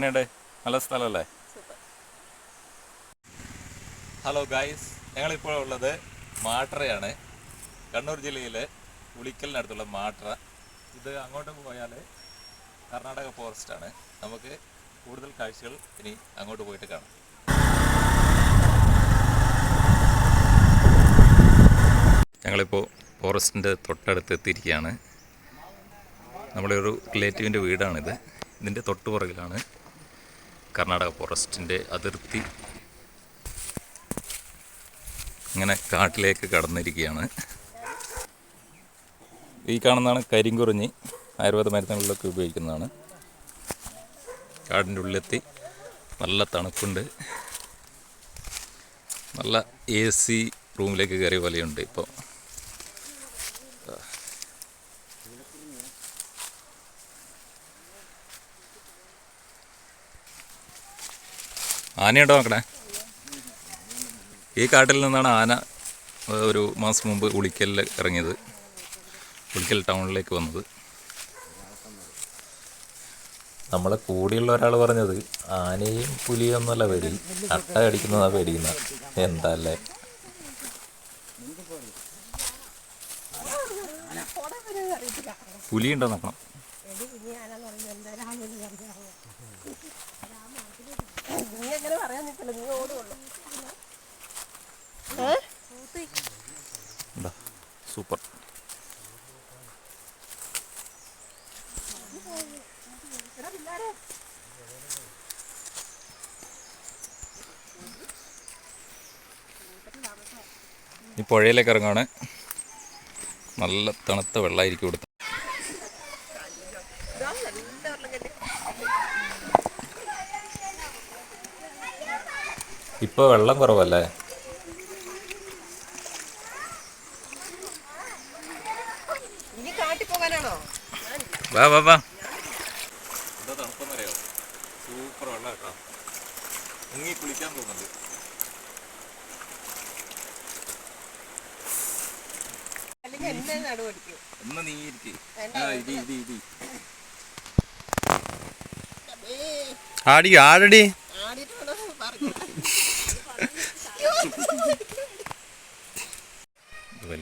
എങ്ങനെയുണ്ട്? നല്ല സ്ഥലമല്ലേ? ഹലോ ഗായ്സ് ഞങ്ങളിപ്പോൾ ഉള്ളത് മാട്രയാണ് കണ്ണൂർ ജില്ലയിലെ ഉളിക്കലിനടുത്തുള്ള മാട്ര ഇത് അങ്ങോട്ട് പോയാൽ കർണാടക ഫോറസ്റ്റ് ആണ്. നമുക്ക് കൂടുതൽ കാഴ്ചകൾ ഇനി അങ്ങോട്ട് പോയിട്ട് കാണാം. ഞങ്ങളിപ്പോൾ ഫോറസ്റ്റിന്റെ തൊട്ടടുത്ത് എത്തിയിരിക്കുകയാണ്. നമ്മളൊരു ഒരു റിലേറ്റീവിന്റെ വീടാണിത്. ഇതിന്റെ തൊട്ടു പുറകിലാണ് കർണാടക ഫോറസ്റ്റിന്റെ അതിർത്തി ഇങ്ങനെ കാട്ടിലേക്ക് കടന്നിരിക്കുകയാണ്. ഈ കാണുന്നതാണ് കരിങ്കുറിഞ്ഞി. ആയുർവേദ മരുന്നുകളിലൊക്കെ ഉപയോഗിക്കുന്നതാണ്. കാടിന്റെ ഉള്ളിലെത്തി. നല്ല തണുപ്പുണ്ട്. നല്ല എ സി റൂമിലേക്ക് കയറിയ പോലെയുണ്ട് ഇപ്പോൾ. ആനയുണ്ടോ നോക്കണേ? ഈ കാട്ടിൽ നിന്നാണ് ആന ഒരു മാസം മുമ്പ് ഉളിക്കലിൽ ഇറങ്ങിയത്. ഉളിക്കൽ ടൗണിലേക്ക് വന്നത്. നമ്മളെ കൂടെയുള്ള ഒരാൾ പറഞ്ഞത് ആനയും പുലിയും ഒന്നുമല്ല പേടി. അട്ട കടിക്കുന്നതാ പേടിക്കുന്ന എന്താ അല്ലേ പുലി ഉണ്ടോ നോക്കണം. നീ എങ്ങനെ പറയാൻ നിൽക്കില്ല നീ ഓടുള്ളൂ എന്താ സൂപ്പർ. ഈ പുഴയിലേക്ക് ഇറങ്ങുകയാണ് നല്ല തണുത്ത വെള്ളമായിരിക്കും ഇവിടുത്തെ. ഇപ്പോൾ വെള്ളം കുറവല്ലേ? വാ വാ വാ. എന്താ തണുപ്പെന്നറിയോ? സൂപ്പർ വെള്ളം കേട്ടോ. മുങ്ങി കുളിക്കാൻ തോന്നുന്നുണ്ട് എന്നെ എന്നാ നീ ഇരിക്കേ. ആടി ആടടി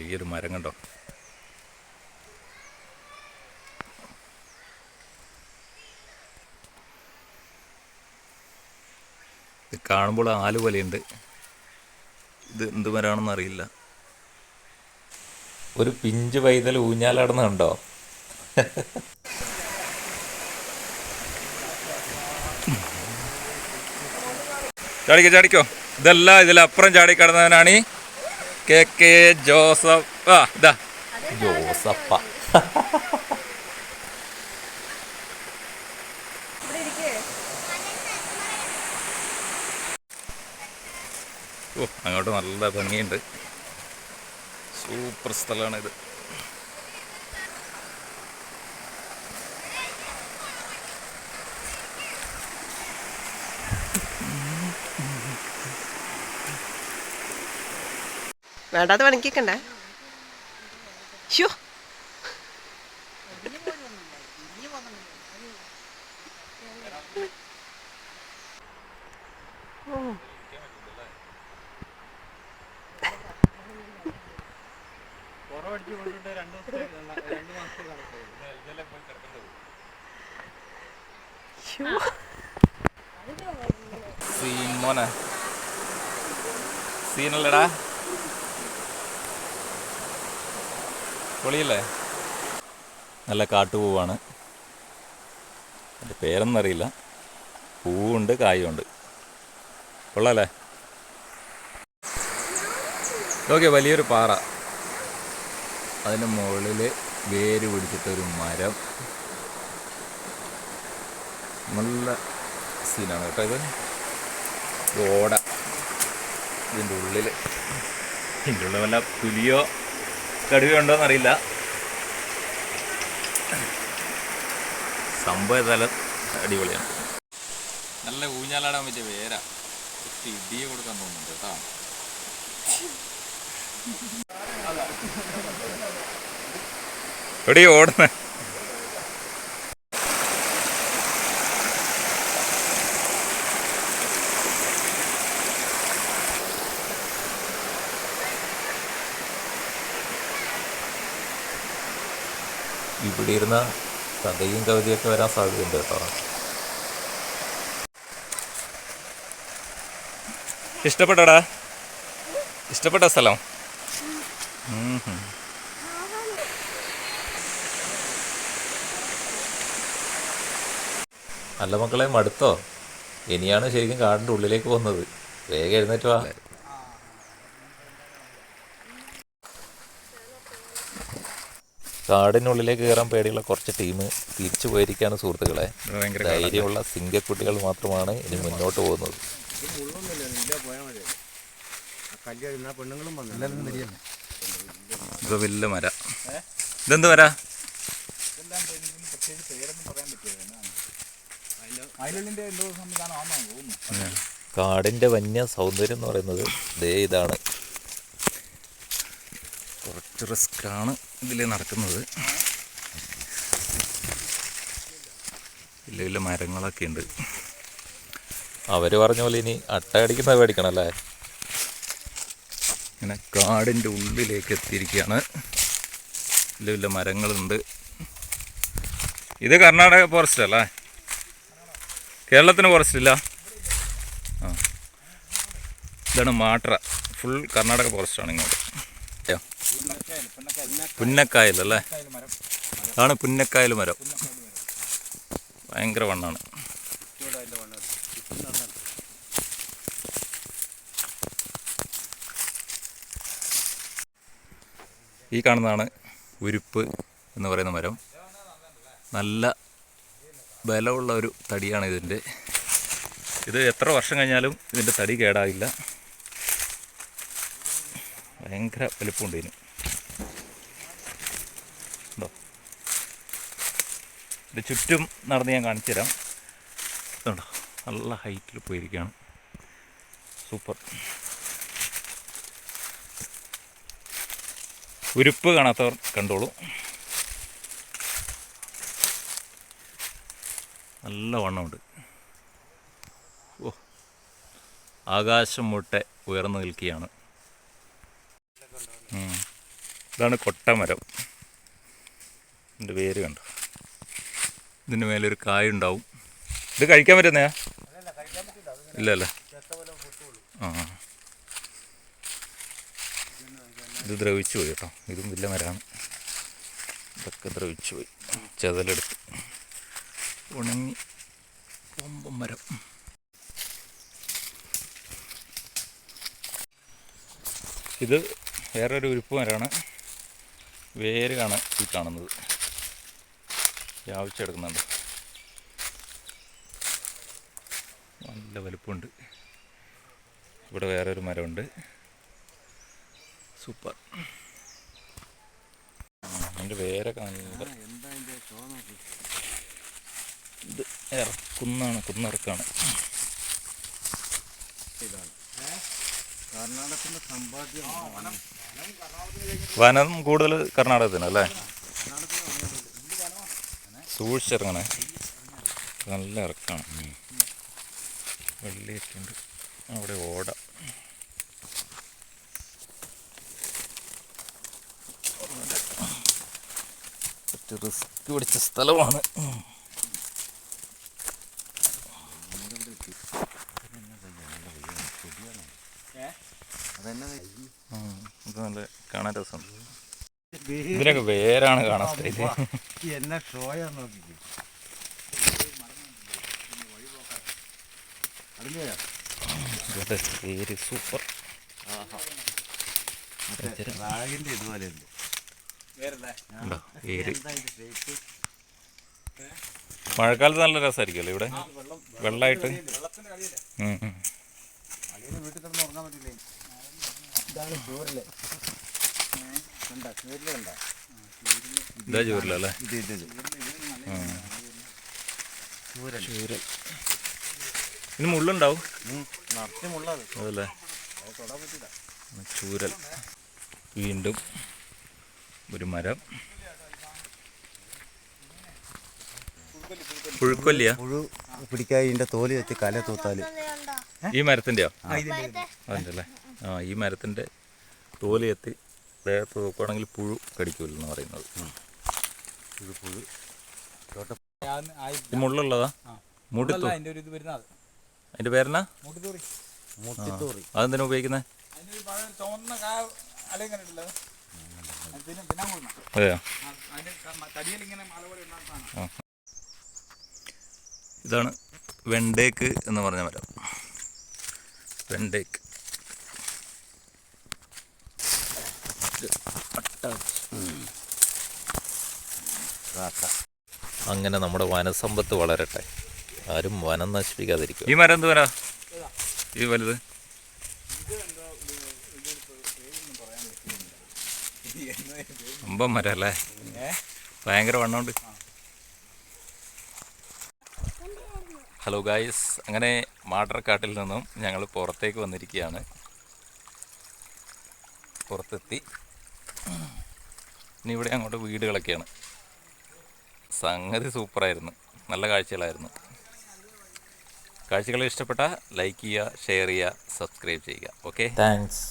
വലിയൊരു മരം കണ്ടോ? ഇത് കാണുമ്പോൾ ആൽ പോലെയുണ്ട് ഇത് എന്ത് മരമാണെന്ന് അറിയില്ല. ഒരു പിഞ്ച് പൈതൽ ഊഞ്ഞാലാടുന്ന കണ്ടോ? ചാടിക്കോ ചാടിക്കോ. ഇതല്ല ഇതിലപ്പുറം ചാടിക്കടന്നവനാണീ ഈ കെ കെ ജോസഫ്. ആ ഇതാ ജോസപ്പ. ഓ അങ്ങോട്ട് നല്ല ഭംഗിയുണ്ട്. സൂപ്പർ സ്ഥലമാണിത്. വേണ്ടാതെ പണിക്കണ്ടേ ഷോ സീൻ മോനെ. സീനല്ലടാ. പൊളിയല്ലേ നല്ല കാട്ടുപൂവാണ്. അതിന്റെ പേരൊന്നും അറിയില്ല പൂവുണ്ട് കായുണ്ട്. കൊള്ളാല്ലേ? ഓക്കെ വലിയൊരു പാറ. അതിന്റെ മുകളിൽ വേര് പിടിച്ചിട്ടൊരു മരം. നല്ല സീനാണ് കേട്ടോ ഇത്. ഓട. ഇതിന്റെ ഉള്ളിൽ ഇതിന്റെ ഉള്ളിൽ വല്ല പുലിയോ കടുവയോ എന്നറിയില്ല സംഭവം തല അടിപൊളിയാണ്. നല്ല ഊഞ്ഞാലാടാൻ പറ്റിയ വേര. ഇടിയെ കൊടുക്കാൻ തോന്നുന്നുണ്ട് കേട്ടോ. എവിടെയോ ഓടുന്നത് ഇവിടെ ഇരുന്ന കഥയും കവിതയൊക്കെ വരാൻ സാധ്യതയുണ്ട് കേട്ടോ. ഇഷ്ടപ്പെട്ടോടാ? ഇഷ്ടപ്പെട്ട സ്ഥലം? ഹും. അല്ല മക്കളെ മടുത്തോ? ഇനിയാണ് ശരിക്കും കാടിന്റെ ഉള്ളിലേക്ക് പോകുന്നത്. വേഗം എഴുന്നേറ്റ് വാ. കാടിനുള്ളിലേക്ക് കയറാൻ പേടിയുള്ള കുറച്ച് ടീം തിരിച്ചു പോയിരിക്കുകയാണ് സുഹൃത്തുക്കളെ. ധൈര്യമുള്ള സിംഗക്കുട്ടികൾ മാത്രമാണ് ഇനി മുന്നോട്ട് പോകുന്നത്. ഇത് വലിയ മര. ഇതെന്ത് മര? കാടിന്റെ വന്യ സൗന്ദര്യം എന്ന് പറയുന്നത് ദേ ഇതാണ്. കുറച്ച് റിസ്ക് ആണ്. ഇതിൽ നടക്കുന്നത്. വലിയ വലിയ മരങ്ങളൊക്കെ ഉണ്ട്. അവർ പറഞ്ഞ പോലെ ഇനി അട്ടയടിക്കുന്നത് പേടിക്കണം അല്ലേ? ഇങ്ങനെ കാടിന്റെ ഉള്ളിലേക്ക് എത്തിയിരിക്കുകയാണ്. വലിയ വലിയ മരങ്ങളുണ്ട്. ഇത് കർണാടക ഫോറസ്റ്റ് അല്ലേ? കേരളത്തിന് ഫോറസ്റ്റ് ഇല്ല? ആ. ഇതാണ് മാട്ര. ഫുൾ കർണാടക ഫോറസ്റ്റ് ആണ് ഇങ്ങോട്ട്. പുന്നക്കായൽ അല്ലേ? അതാണ് പുന്നക്കായൽ മരം. ഭയങ്കര വണ്ണാണ്. ഈ കാണുന്നതാണ് ഉരുപ്പ് എന്ന് പറയുന്ന മരം. നല്ല ബലമുള്ള ഒരു തടിയാണ് ഇതിന്റെ. ഇത് എത്ര വർഷം കഴിഞ്ഞാലും ഇതിന്റെ തടി കേടാവില്ല. ഭയങ്കര വലുപ്പമുണ്ട് ഇതിന്. ഇത് ചുറ്റും നടന്ന് ഞാൻ കാണിച്ചു തരാം. ഇതുണ്ടോ? നല്ല ഹൈറ്റിൽ പോയിരിക്കുകയാണ്. സൂപ്പർ ഉരുപ്പ് കാണാത്തവർ കണ്ടോളൂ. നല്ല വണ്ണമുണ്ട്. ഓ. ആകാശം മുട്ടെ ഉയർന്നു നിൽക്കുകയാണ്. ഇതാണ് കൊട്ടമരം. എന്റെ പേര് കണ്ടോ? ഇതിന്റെ മേലൊരു കായ ഉണ്ടാവും ഇത് കഴിക്കാൻ പറ്റുന്നയാ? ഇല്ല അല്ലേ ആ ആ. ഇത് ദ്രവിച്ചു പോയി കേട്ടോ. ഇതും വലിയ മരമാണ്. ഇതൊക്കെ ദ്രവിച്ചു പോയി. ചെതലെടുത്ത്. ഉണങ്ങി. കൊമ്പം മരം. ഇത് വേറൊരു ഉരുപ്പ് മരമാണ്. വേര് കാണാൻ ഈ കാണുന്നത്. വ്യാപിച്ചെടുക്കുന്നുണ്ട്. നല്ല വലുപ്പമുണ്ട് ഇവിടെ വേറൊരു മരമുണ്ട്. സൂപ്പർ. അതിന്റെ വേരൊക്കെ നല്ല ഇത് ഇറക്കുന്നാണ് കുന്നിറക്കാണ്. വനം കൂടുതൽ കർണാടകത്തിന് അല്ലേ സൂക്ഷിച്ചിറങ്ങണേ. നല്ല ഇറക്കാണ്. വെള്ളിയൊക്കെ ഉണ്ട് അവിടെ ഓട. റിസ്ക് പിടിച്ച സ്ഥലമാണ്. ഇത് നല്ല കാണാൻ രസമുണ്ട്. ഇതിനൊക്കെ വേരാണ് കാണാൻ സ്റ്റൈൽ എന്നെ ഷോയാ നോക്കി പേര് സൂപ്പർ. റാഗിന്റെ ഇതുപോലെ ഉണ്ട്. മഴക്കാലത്ത് നല്ല രസമായിരിക്കുമല്ലോ ഇവിടെ? വെള്ളമായിട്ട്. വീട്ടിൽ കിടന്ന് ഉറങ്ങാൻ പറ്റില്ലേ? ഇതാ ചോരില്ലല്ലേ ഇത് ഇത് ഇത്. ചൂരൽ ചൂരൽ ഇനി മുള്ളുണ്ടാവും. നിറച്ചുമുള്ളത് അതല്ലേ? ചൂരൽ വീണ്ടും ഒരു മരം. പുഴുക്കൊല്ലിയ? പുഴു പിടിക്കാൻ ഇതിന്റെ തോൽ വെച്ച് കല തൂത്താൽ. ഈ മരത്തിന്റെയോ? അല്ലേ ആ ഈ മരത്തിന്റെ തോൽ എത്തി ദേഹത്ത് നോക്കുവാണെങ്കിൽ പുഴു കടിക്കില്ലെന്ന് പറയുന്നത്. ഇത് പുഴു. മുള്ളുള്ളതാ? മുടിത്തു. അതിന്റെ ഒരു ഇത് വരുന്നത്. അതിന്റെ പേരെന്നാ? മുട്ടിത്തൂറി മുട്ടിത്തൂറി അതെന്തിനാ ഉപയോഗിക്കുന്നത് അതെയോ? ഇതാണ് വെണ്ടേക്ക് എന്ന് പറഞ്ഞ മരം. വെണ്ടേക്ക്. അങ്ങനെ നമ്മുടെ വനസമ്പത്ത് വളരട്ടെ. ആരും വനം നശിപ്പിക്കാതിരിക്കും ഈ മരം എന്തുവരാ ഈ വലുത്. അമ്പം മരം അല്ലേ? ഭയങ്കര വണ്ണമുണ്ട്. Hello guys. അങ്ങനെ മാട്ടർക്കാട്ടിൽ നിന്നും ഞങ്ങൾ പുറത്തേക്ക് വന്നിരിക്കുകയാണ്. പുറത്തെത്തി. ഇനി ഇവിടെ അങ്ങോട്ട് വീടുകളൊക്കെയാണ്. സംഗതി സൂപ്പറായിരുന്നു. നല്ല കാഴ്ചകളായിരുന്നു. കാഴ്ചകൾ ഇഷ്ടപ്പെട്ട ലൈക്ക് ചെയ്യുക ഷെയർ ചെയ്യുക സബ്സ്ക്രൈബ് ചെയ്യുക. ഓക്കെ? താങ്ക്സ്.